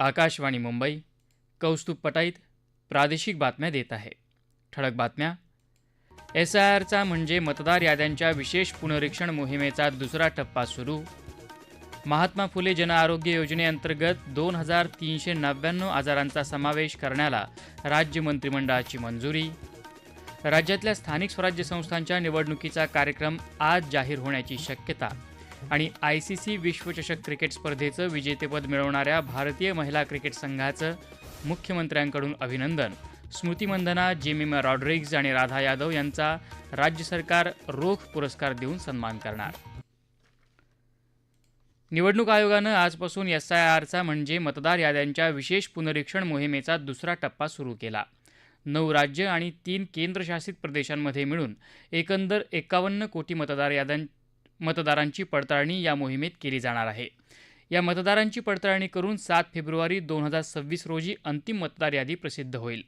आकाशवाणी मुंबई कौस्तुभ पटाईत प्रादेशिक बातम्या देत आहे. ठळक बातम्या. एस आय आरचा म्हणजे मतदार याद्यांच्या विशेष पुनरीक्षण मोहिमेचा दुसरा टप्पा सुरू. महात्मा फुले जनआरोग्य योजनेअंतर्गत दोन हजार तीनशे नव्याण्णव आजारांचा समावेश करण्याला राज्य मंत्रिमंडळाची मंजुरी. राज्यातल्या स्थानिक स्वराज्य संस्थांच्या निवडणुकीचा कार्यक्रम आज जाहीर होण्याची शक्यता. आणि आय सी सी विश्वचषक क्रिकेट स्पर्धेचं विजेतेपद मिळवणाऱ्या भारतीय महिला क्रिकेट संघाचं मुख्यमंत्र्यांकडून अभिनंदन. स्मृती मंदना जेमिमा रॉड्रिग्ज आणि राधा यादव यांचा राज्य सरकार रोख पुरस्कार देऊन सन्मान करणार. निवडणूक आयोगानं आजपासून एस आय आरचा म्हणजे मतदार याद्यांच्या विशेष पुनरीक्षण मोहिमेचा दुसरा टप्पा सुरू केला. नऊ राज्य आणि तीन केंद्रशासित प्रदेशांमध्ये मिळून एकंदर एकावन्न कोटी मतदार याद्यां मतदारांची पडताळणी या मोहिमेत केली जाणार आहे. या मतदारांची पडताळणी करून सात फेब्रुवारी दोन हजार सव्वीस रोजी अंतिम मतदार यादी प्रसिद्ध होईल.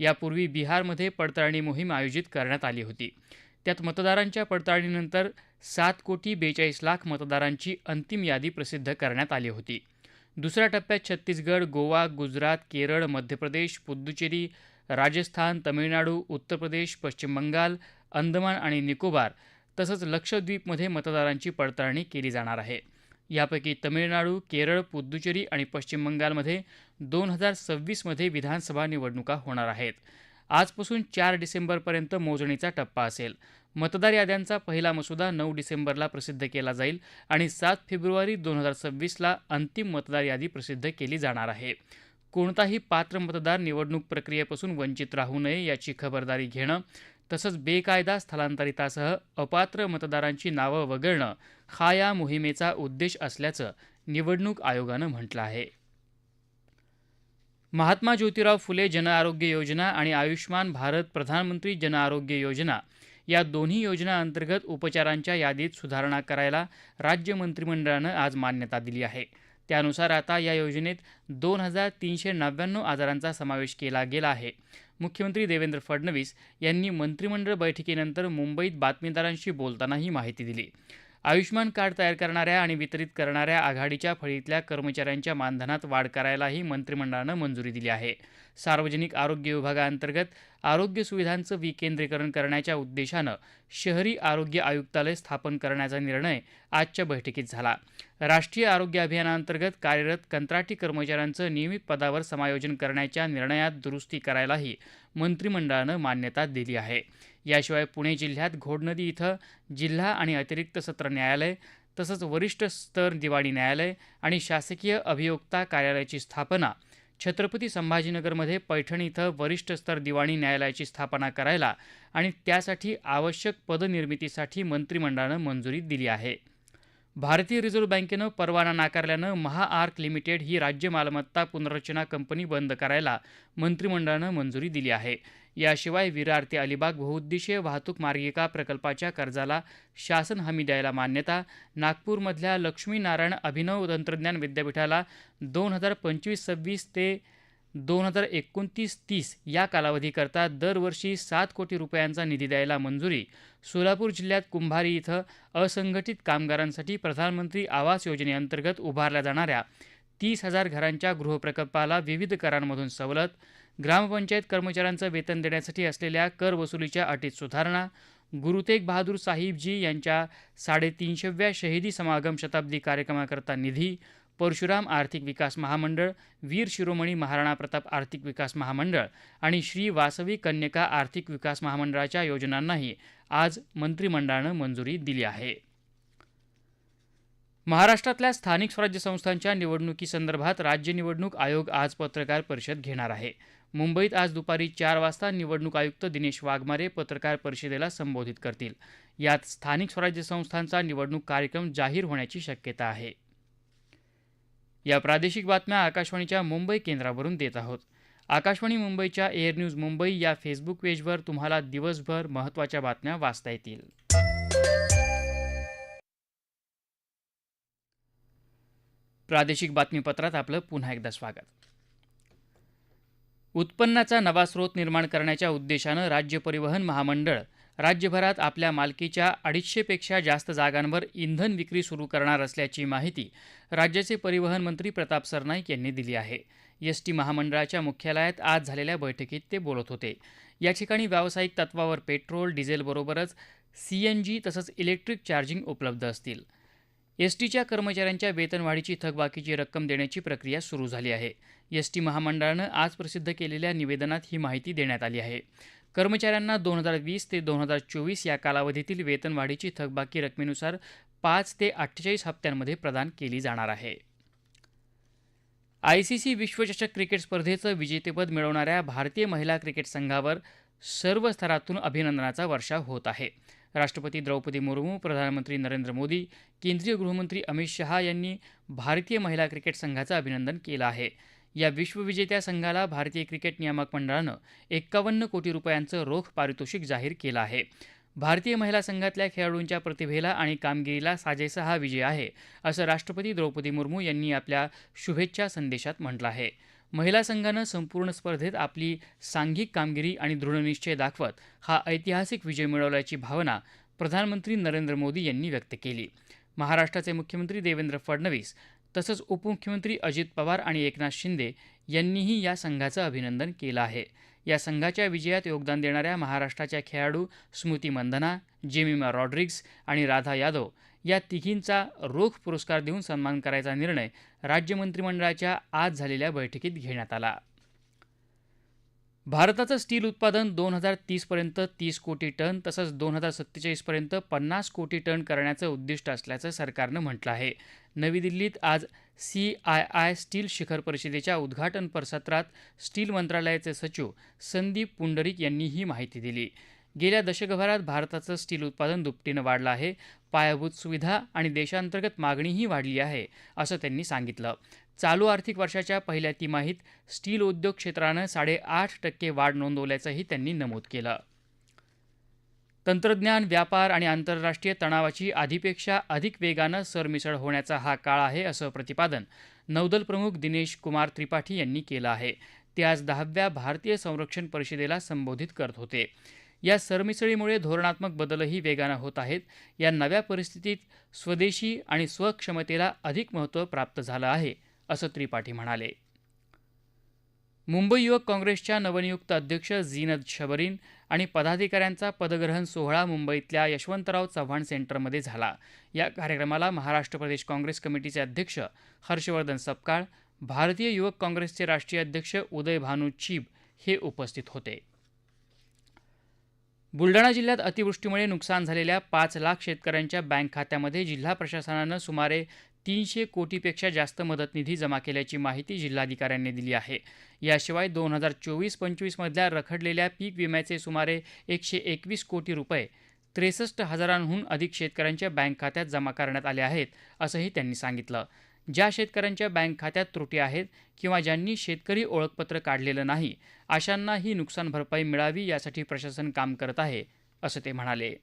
यापूर्वी बिहारमध्ये पडताळणी मोहीम आयोजित करण्यात आली होती. त्यात मतदारांच्या पडताळणीनंतर सात कोटी बेचाळीस लाख मतदारांची अंतिम यादी प्रसिद्ध करण्यात आली होती. दुसऱ्या टप्प्यात छत्तीसगड गोवा गुजरात केरळ मध्य प्रदेश पुद्दुचेरी राजस्थान तमिळनाडू उत्तर प्रदेश पश्चिम बंगाल अंदमान आणि निकोबार तसंच लक्षद्वीपमध्ये मतदारांची पडताळणी केली जाणार आहे. यापैकी तमिळनाडू केरळ पुद्दुचेरी आणि पश्चिम बंगालमध्ये दोन हजार सव्वीसमध्ये विधानसभा निवडणुका होणार आहेत. आजपासून चार डिसेंबरपर्यंत मोजणीचा टप्पा असेल. मतदार याद्यांचा पहिला मसुदा नऊ डिसेंबरला प्रसिद्ध केला जाईल आणि सात फेब्रुवारी दोन हजार सव्वीसला अंतिम मतदार यादी प्रसिद्ध केली जाणार आहे. कोणताही पात्र मतदार निवडणूक प्रक्रियेपासून वंचित राहू नये याची खबरदारी घेणं तसंच बेकायदा स्थलांतरितासह अपात्र मतदारांची नावं वगळणं हा या मोहिमेचा उद्देश असल्याचं निवडणूक आयोगानं म्हटलं आहे. महात्मा ज्योतिराव फुले जनआरोग्य योजना आणि आयुष्मान भारत प्रधानमंत्री जनआरोग्य योजना या दोन्ही योजनांअंतर्गत उपचारांच्या यादीत सुधारणा करायला राज्य मंत्रिमंडळानं आज मान्यता दिली आहे. त्यानुसार आता या योजनेत दोन हजार तीनशे नव्याण्णव आजारांचा समावेश केला गेला आहे. मुख्यमंत्री देवेंद्र फडणवीस यांनी मंत्रिमंडळ बैठकीनंतर मुंबईत बातमीदारांशी बोलताना ही माहिती दिली. आयुष्मान कार्ड तयार करणाऱ्या आणि वितरित करणाऱ्या आघाडीच्या फळीतल्या कर्मचाऱ्यांच्या मानधनात वाढ करायलाही मंत्रिमंडळानं मंजुरी दिली आहे. सार्वजनिक आरोग्य विभागाअंतर्गत आरोग्य सुविधांचं विकेंद्रीकरण करण्याच्या उद्देशानं शहरी आरोग्य आयुक्तालय स्थापन करण्याचा निर्णय आजच्या बैठकीत झाला. राष्ट्रीय आरोग्य अभियानाअंतर्गत कार्यरत कंत्राटी कर्मचाऱ्यांचं नियमित पदावर समायोजन करण्याच्या निर्णयात दुरुस्ती करायलाही मंत्रिमंडळानं मान्यता दिली आहे. याशिवाय पुणे जिल्ह्यात घोडनदी इथं जिल्हा आणि अतिरिक्त सत्र न्यायालय तसंच वरिष्ठ स्तर दिवाणी न्यायालय आणि शासकीय अभियोक्ता कार्यालयाची स्थापना छत्रपती संभाजीनगरमध्ये पैठण इथं वरिष्ठ स्तर दिवाणी न्यायालयाची स्थापना करायला आणि त्यासाठी आवश्यक पदनिर्मितीसाठी मंत्रिमंडळानं मंजुरी दिली आहे. भारतीय रिझर्व्ह बँकेनं परवाना नाकारल्यानं महाआर्क लिमिटेड ही राज्य मालमत्ता पुनर्रचना कंपनी बंद करायला मंत्रिमंडळानं मंजुरी दिली आहे. याशिवाय विरार ते अलिबाग बहुउद्देशीय वाहतूक मार्गिका प्रकल्पाच्या कर्जाला शासन हमी द्यायला मान्यता नागपूरमधल्या लक्ष्मीनारायण अभिनव तंत्रज्ञान विद्यापीठाला दोन हजार पंचवीस सव्वीस ते दोन हजार एकोणतीस तीस या कालावधीकरता दरवर्षी सात कोटी रुपयांचा निधी द्यायला मंजुरी. सोलापूर जिल्ह्यात कुंभारी इथं असंघटित कामगारांसाठी प्रधानमंत्री आवास योजनेअंतर्गत उभारल्या जाणाऱ्या तीस हजार घरांच्या गृहप्रकल्पाला विविध करांमधून सवलत ग्रामपंचायत कर्मचाऱ्यांचं वेतन देण्यासाठी असलेल्या कर वसुलीच्या अटीत सुधारणा गुरु तेग बहादूर साहिबजी यांच्या साडेतीनशेव्या शहीदी समागम शताब्दी कार्यक्रमाकरता निधी परशुराम आर्थिक विकास महामंडळ वीर शिरोमणी महाराणा प्रताप आर्थिक विकास महामंडळ आणि श्री वासवी कन्यका आर्थिक विकास महामंडळाच्या योजनांनाही आज मंत्रिमंडळानं मंजुरी दिली आहे. महाराष्ट्रातल्या स्थानिक स्वराज्य संस्थांच्या निवडणुकीसंदर्भात राज्य निवडणूक आयोग आज पत्रकार परिषद घेणार आहे. मुंबईत आज दुपारी चार वाजता निवडणूक आयुक्त दिनेश वाघमारे पत्रकार परिषदेला संबोधित करतील. यात स्थानिक स्वराज्य संस्थांचा निवडणूक कार्यक्रम जाहीर होण्याची शक्यता आहे. या प्रादेशिक बातम्या आकाशवाणीच्या मुंबई केंद्रावरून देत आहोत. आकाशवाणी मुंबईच्या एअर न्यूज मुंबई या फेसबुक पेजवर तुम्हाला दिवसभर महत्त्वाच्या बातम्या वाचता येतील. प्रादेशिक बातमीपत्रात आपलं पुन्हा एकदा स्वागत. उत्पन्नाचा नवा स्रोत निर्माण करण्याच्या उद्देशानं राज्य परिवहन महामंडळ राज्यभरात आपल्या मालकीच्या अडीचशेपेक्षा जास्त जागांवर इंधन विक्री सुरू करणार असल्याची माहिती राज्याचे परिवहन मंत्री प्रताप सरनाईक यांनी दिली आहे. एस टी महामंडळाच्या मुख्यालयात आज झालेल्या बैठकीत ते बोलत होते. या ठिकाणी व्यावसायिक तत्वावर पेट्रोल डिझेलबरोबरच सी एन जी तसंच इलेक्ट्रिक चार्जिंग उपलब्ध असतील. एस टीच्या कर्मचाऱ्यांच्या वेतनवाढीची थकबाकीची रक्कम देण्याची प्रक्रिया सुरू झाली आहे. एस टी महामंडळानं आज प्रसिद्ध केलेल्या निवेदनात ही माहिती देण्यात आली आहे. कर्मचाऱ्यांना दोन हजार वीस ते दोन हजार चोवीस या कालावधीतील वेतनवाढीची थकबाकी रकमेनुसार पाच ते अठ्ठेचाळीस हप्त्यांमध्ये प्रदान केली जाणार आहे. आय सी सी विश्वचषक क्रिकेट स्पर्धेचं विजेतेपद मिळवणाऱ्या भारतीय महिला क्रिकेट संघावर सर्व स्तरातून अभिनंदनाचा वर्षाव होत आहे. राष्ट्रपती द्रौपदी मुर्मू प्रधानमंत्री नरेंद्र मोदी केंद्रीय गृहमंत्री अमित शहा यांनी भारतीय महिला क्रिकेट संघाचं अभिनंदन केलं आहे. या विश्वविजेत्या संघाला भारतीय क्रिकेट नियामक मंडळानं एक्कावन्न कोटी रुपयांचं रोख पारितोषिक जाहीर केलं आहे. भारतीय महिला संघातल्या खेळाडूंच्या प्रतिभेला आणि कामगिरीला साजेसा हा विजय आहे असं राष्ट्रपती द्रौपदी मुर्मू यांनी आपल्या शुभेच्छा संदेशात म्हटलं आहे. महिला संघानं संपूर्ण स्पर्धेत आपली सांघिक कामगिरी आणि दृढनिश्चय दाखवत हा ऐतिहासिक विजय मिळवल्याची भावना प्रधानमंत्री नरेंद्र मोदी यांनी व्यक्त केली. महाराष्ट्राचे मुख्यमंत्री देवेंद्र फडणवीस तसंच उपमुख्यमंत्री अजित पवार आणि एकनाथ शिंदे यांनीही या संघाचं अभिनंदन केलं आहे. या संघाच्या विजयात योगदान देणाऱ्या महाराष्ट्राच्या खेळाडू स्मृती मंदना जेमिमा रॉड्रिग्स आणि राधा यादव या तिघींचा रोख पुरस्कार देऊन सन्मान करायचा निर्णय राज्य मंत्रिमंडळाच्या आज झालेल्या बैठकीत घेण्यात आला. भारताचं स्टील उत्पादन दोन हजार तीसपर्यंत तीस कोटी टन तसंच दोन हजार सत्तेचाळीसपर्यंत पन्नास कोटी टन करण्याचं उद्दिष्ट असल्याचं सरकारनं म्हटलं आहे. नवी दिल्लीत आज सी आय आय स्टील शिखर परिषदेच्या उद्घाटन सत्रात स्टील मंत्रालयाचे सचिव संदीप पुंडरिक यांनी ही माहिती दिली. गेल्या दशकभरात भारताचं स्टील उत्पादन दुपटीनं वाढलं आहे. पायाभूत सुविधा आणि देशांतर्गत मागणीही वाढली आहे असं त्यांनी सांगितलं. चालू आर्थिक वर्षाच्या पहिल्या तिमाहीत स्टील उद्योग क्षेत्रानं साडेआठ टक्के वाढ नोंदवल्याचंही त्यांनी नमूद केलं. तंत्रज्ञान व्यापार आणि आंतरराष्ट्रीय तणावाची आधीपेक्षा अधिक वेगानं सरमिसळ होण्याचा हा काळ आहे असं प्रतिपादन नौदल प्रमुख दिनेश कुमार त्रिपाठी यांनी केलं आहे. ते आज दहाव्या भारतीय संरक्षण परिषदेला संबोधित करत होते. या सरमिसळीमुळे धोरणात्मक बदलही वेगानं होत आहेत. या नव्या परिस्थितीत स्वदेशी आणि स्वक्षमतेला अधिक महत्त्व प्राप्त झालं आहे. असं त्रिपाठी म्हणाले. मुंबई युवक काँग्रेसच्या नवनियुक्त अध्यक्ष ज़ीनद शबरीन आणि पदाधिकाऱ्यांचा पदग्रहण सोहळा मुंबईतल्या यशवंतराव चव्हाण सेंटरमध्ये झाला. या कार्यक्रमाला महाराष्ट्र प्रदेश काँग्रेस कमिटीचे अध्यक्ष हर्षवर्धन सपकाळ भारतीय युवक काँग्रेसचे राष्ट्रीय अध्यक्ष उदय भानू चीब हे उपस्थित होते. बुलडाणा जिल्ह्यात अतिवृष्टीमुळे नुकसान झालेल्या पाच लाख शेतकऱ्यांच्या बँक खात्यामध्ये जिल्हा प्रशासनानं सुमारे तीनशे कोटीपेक्षा जास्त मदत निधी जमा केल्याची माहिती जिल्हाधिकाऱ्यांनी दिली आहे. याशिवाय दोन हजार चोवीस पंचवीसमधल्या रखडलेल्या पीक विम्याचे सुमारे एकशे एकवीस कोटी रुपये त्रेसष्ट हजारांहून अधिक शेतकऱ्यांच्या बँक खात्यात जमा करण्यात आले आहेत असंही त्यांनी सांगितलं. ज्या शेतकऱ्यांच्या बँक खात्यात त्रुटी आहेत किंवा ज्यांनी शेतकरी ओळखपत्र काढलेलं नाही अशांना ही नुकसान भरपाई मिळावी यासाठी प्रशासन काम करत आहे असं ते म्हणाले.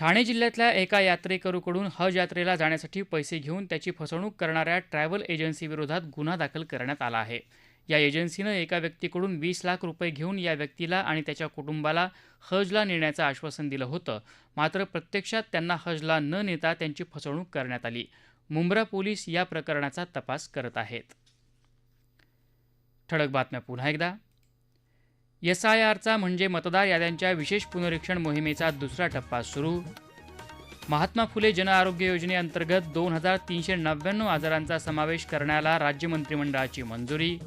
ठाणे जिल्ह्यातल्या एका यात्रेकरूकडून हज यात्रेला जाण्यासाठी पैसे घेऊन त्याची फसवणूक करणाऱ्या ट्रॅव्हल एजन्सीविरोधात गुन्हा दाखल करण्यात आला आहे. या एजन्सीनं एका व्यक्तीकडून वीस लाख रुपये घेऊन या व्यक्तीला आणि त्याच्या कुटुंबाला हजला नेण्याचं आश्वासन दिलं होतं. मात्र प्रत्यक्षात त्यांना हजला न नेता त्यांची फसवणूक करण्यात आली. मुंब्रा पोलीस या प्रकरणाचा तपास करत आहेत. ठळक बातम्या पुन्हा एकदा. एस आय आरचा म्हणजे मतदार याद्यांच्या विशेष पुनरीक्षण मोहिमेचा दुसरा टप्पा सुरू. महात्मा फुले जन आरोग्य योजनेअंतर्गत दोन हजार तीनशे नव्याण्णव आजारांचा समावेश करण्याला राज्य मंत्रिमंडळाची मंजुरी.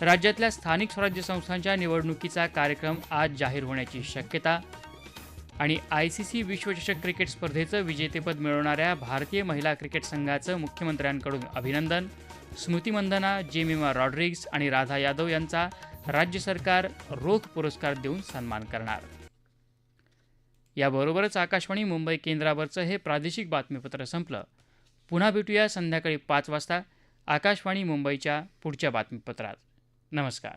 राज्यातल्या स्थानिक स्वराज्य संस्थांच्या निवडणुकीचा कार्यक्रम आज जाहीर होण्याची शक्यता. आणि आय सी सी विश्वचषक क्रिकेट स्पर्धेचं विजेतेपद मिळवणाऱ्या भारतीय महिला क्रिकेट संघाचं मुख्यमंत्र्यांकडून अभिनंदन. स्मृती मंदना जेमिमा रॉड्रिग्स आणि राधा यादव यांचा राज्य सरकार रोख पुरस्कार देऊन सन्मान करणार. याबरोबरच आकाशवाणी मुंबई केंद्रावरचं हे प्रादेशिक बातमीपत्र संपलं. पुन्हा भेटूया संध्याकाळी पाच वाजता आकाशवाणी मुंबईच्या पुढच्या बातमीपत्रात. नमस्कार.